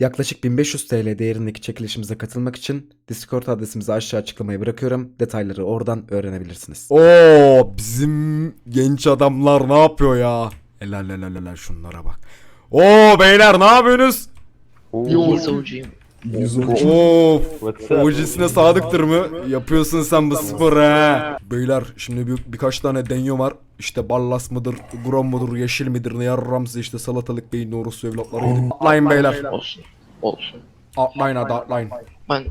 Yaklaşık 1500 TL değerindeki çekilişimize katılmak için Discord adresimizi aşağı açıklamaya bırakıyorum. Detayları oradan öğrenebilirsiniz. Oo bizim genç adamlar ne yapıyor ya? Helal helal helal şunlara bak. Oo beyler ne yapıyorsunuz? Oo. Yo savucuyum. 113. Of. Ojisine sadıktır mı? Yapıyorsun sen bu sporu ha. Beyler şimdi bir, birkaç tane denyo var. İşte ballas mıdır, grom mudur, yeşil midir, ne yarram işte salatalık beyin doğrusu evlatları yedik. Atlayın beyler. Olsun. Olsun. Atlayın hadi atlayın. Ben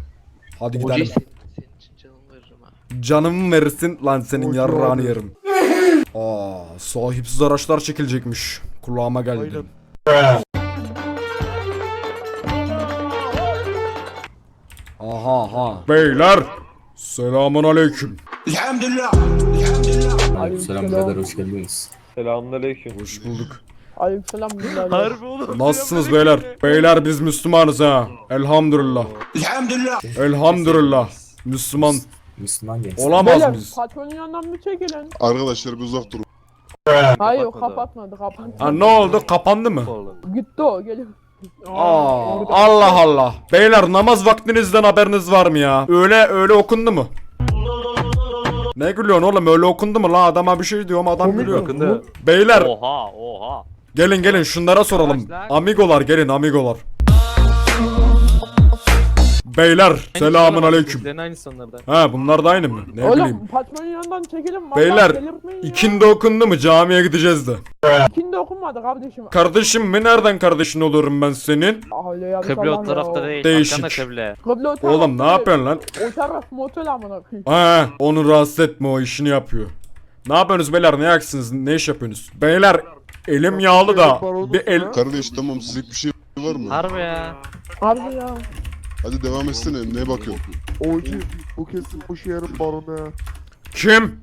Hadi gidelim. Oji senin için. Canım versin lan senin yarrağını yerim. Aa, sahipsiz araçlar çekilecekmiş. Kulağıma geldi. Aha aha. Beyler. Selamun aleyküm. Aleykümselam birader hoş geldiniz. Selamünaleyküm. Hoş bulduk. Aleykümselam billahi. Harbi oğlum. Nasılsınız beyler? Beyler biz Müslümanız ha. Elhamdülillah. Elhamdülillah. Elhamdülillah. Müslüman Müslüman genç. olamaz Beyler mıyız? patronun yanından mı çekilin? Arkadaşlar bir uzak durun. Hayır Kapatmadı. kapatmadı kapatmadı. Ha ne oldu? Kapandı mı? Gitti o geliyor. Aa, Allah Allah. Beyler namaz vaktinizden haberiniz var mı ya? Öyle öyle okundu mu? Ne gülüyorsun oğlum öyle okundu mu la adama bir şey diyorum adam gülüyor. Bakın Beyler Oha oha. gelin gelin şunlara soralım. Amigolar gelin amigolar. Beyler selamun aleyküm. Bizlerin aynı sonlardan. Ha bunlar da aynı mı? Ne bileyim. Oğlum patronun yanından vallahi Beyler delirtmeyin ya. ikindi okundu mu camiye gideceğiz de. İkindi okunmadı kardeşim. Kardeşim mi nereden kardeşin olurum ben senin? Öyle Kıble o tarafta ya. değil. Değişik. Arkanda kıble. Kıble o Oğlum ne değil. yapıyorsun lan? O taraf motel amına koyayım. Ha, onu rahatsız etme o işini yapıyor. Ne yapıyorsunuz beyler ne yaksınız ne iş yapıyorsunuz? Beyler elim yağlı da bir el... Kardeş tamam sizlik bir şey var mı? Harbi ya. Harbi ya. Hadi devam etsene ne bakıyorsun? Oji bu kesin bu şehrin baronu. Kim?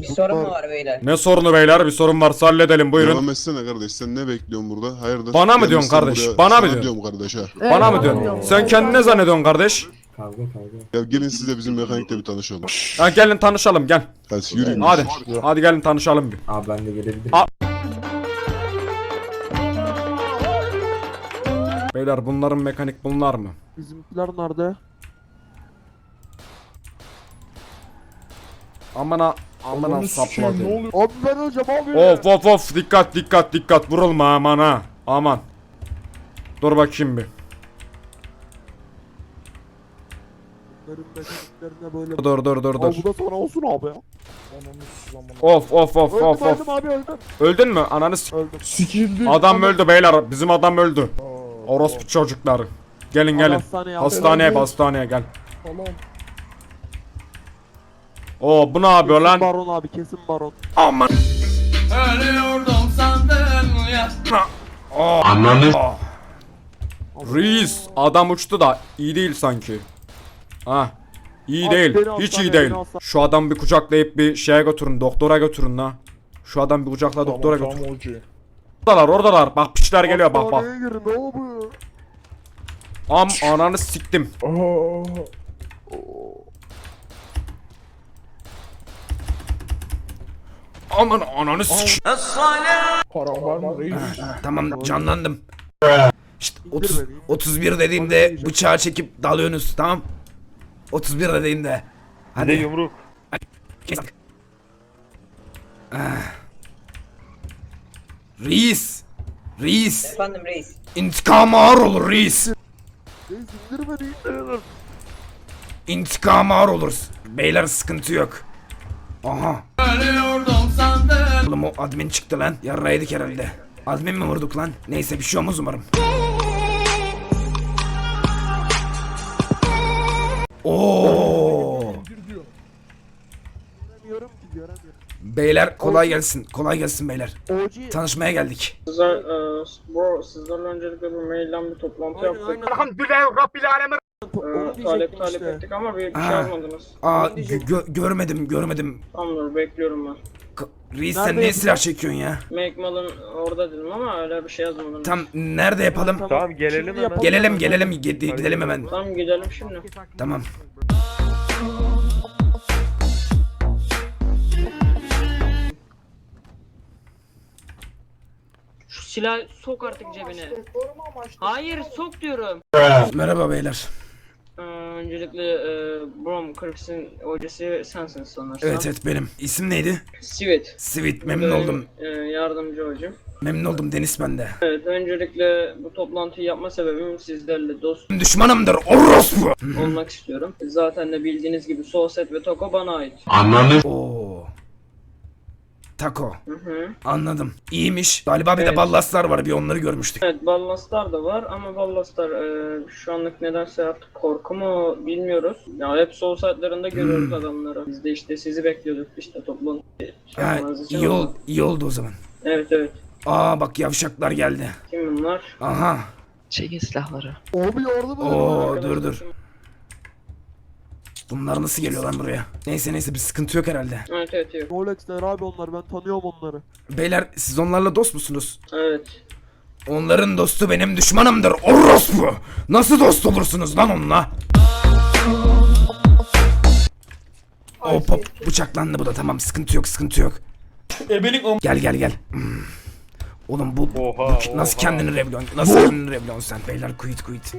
Bir sorun mu var beyler? Ne sorunu beyler bir sorun varsa halledelim buyurun. Devam etsene kardeş sen ne bekliyorsun burada? Hayırdır? Bana mı diyorsun Gelmişsin kardeş? buraya, Bana mı sana diyorsun? diyorum kardeş ha. Bana mı diyorsun? Sen kendini ne zannediyorsun kardeş? Kavga kavga. Ya gelin siz de bizim mekanikle bir tanışalım. Ha gelin tanışalım gel. Hadi yürüyün. Hadi. Hadi gelin tanışalım bir. Abi ben de gelebilirim. Beyler bunların mekanik bunlar mı? Bizimkiler nerede? Amına amına sapladım. Abi ben hocam abi. Of of of dikkat dikkat dikkat vurulma aman ha. Aman. Dur bakayım bir. Bunların mekaniklerine böyle. Dur dur dur Abi dur. bu da sana olsun abi ya. Of of of Öldüm of of. öldüm abi öldüm. Öldün mü? Ananı s- Öldüm. Sikildi. Adam öldü beyler. Bizim adam öldü. Orospu çocukları. Gelin gelin. Hastaneye. Hastaneye hastaneye gel. Tamam. Oo bu ne yapıyor Kesin lan? baron abi kesin baron. Aman. Ananı. Reis adam uçtu da iyi değil sanki. Ha. İyi Abi değil. Hiç iyi değil. Şu adamı bir kucaklayıp bir şeye götürün. Doktora götürün la. Şu adamı bir kucakla doktora götür. Oradalar oradalar. Bak piçler geliyor bak bak. Hastaneye girin ne oluyor? Am ananı siktim. Aman ananı sik. Para var mı reis? Tamam canlandım. İşte İndir 30, beni. 31 dediğimde bıçağı çekip dalıyorsunuz tamam. 31 dediğimde. De Hadi yumruk. kes. Ah. Reis. Reis. Efendim reis. İntikam ağır olur reis. Reis indir beni indir. İntikam ağır olur. Beyler sıkıntı yok. Aha. Oğlum o admin çıktı lan. Yarraydık herhalde. Admin mi vurduk lan? Neyse bir şey olmaz umarım. Oo. Göremiyorum ki göremiyorum. Beyler kolay gelsin. Kolay gelsin beyler. Oji. Tanışmaya geldik. Sizler, e, bro, sizlerle öncelikle bir mailden bir toplantı Aynen yaptık. aynen. E, Onu talep diyecektim talep işte. ettik ama bir, bir şey Ha. yazmadınız. Aa gö- gö- görmedim görmedim. Tamamdır bekliyorum ben. K- Reis sen Nerede niye silah çekiyorsun ya? Make Mal'ın orada dedim ama öyle bir şey yazmadınız. Tam nerede yapalım? Tamam gelelim Şimdi hemen. yapalım. Gelelim gelelim Gide- gidelim hemen. Tamam gidelim şimdi. Tamam. Silah sok artık cebine. Hayır sok diyorum. Merhaba beyler. Ee, öncelikle e, Brom Kırps'ın hocası sensin sanırsam. Evet evet benim. İsim neydi? Sivit. Sweet memnun Benim, oldum. e, yardımcı hocam. Memnun oldum Deniz bende. Evet öncelikle bu toplantıyı yapma sebebim sizlerle dost Düşmanımdır orospu. olmak istiyorum. Zaten de bildiğiniz gibi Soulset ve Toko bana ait. Oo. Taco. Hı hı. Anladım. İyiymiş. Galiba bir de Evet. ballaslar var bir onları görmüştük. Evet ballastar da var ama ballastar e, şu anlık nedense artık korku mu bilmiyoruz. Ya hep sol saatlerinde görüyoruz adamları. Biz de işte sizi bekliyorduk işte toplantı. Ha, yapmanız için iyi, ol, iyi oldu o zaman. Evet evet. Aa bak yavşaklar geldi. Kim bunlar? Aha. Çekin silahları. Abi yardım edin. Oo dur dur. Bunlar nasıl geliyor lan buraya? Neyse neyse bir sıkıntı yok herhalde. Evet evet yok. Rolex'ler abi onlar ben tanıyorum onları. Beyler siz onlarla dost musunuz? Evet. Onların dostu benim düşmanımdır orospu. Nasıl dost olursunuz lan onunla? Hop hop bıçaklandı bu da tamam sıkıntı yok sıkıntı yok. Gel gel gel. Hmm. Oğlum bu, bu Oha, nasıl oha. kendini revlon? Nasıl kendini revlon sen? Beyler quit quit.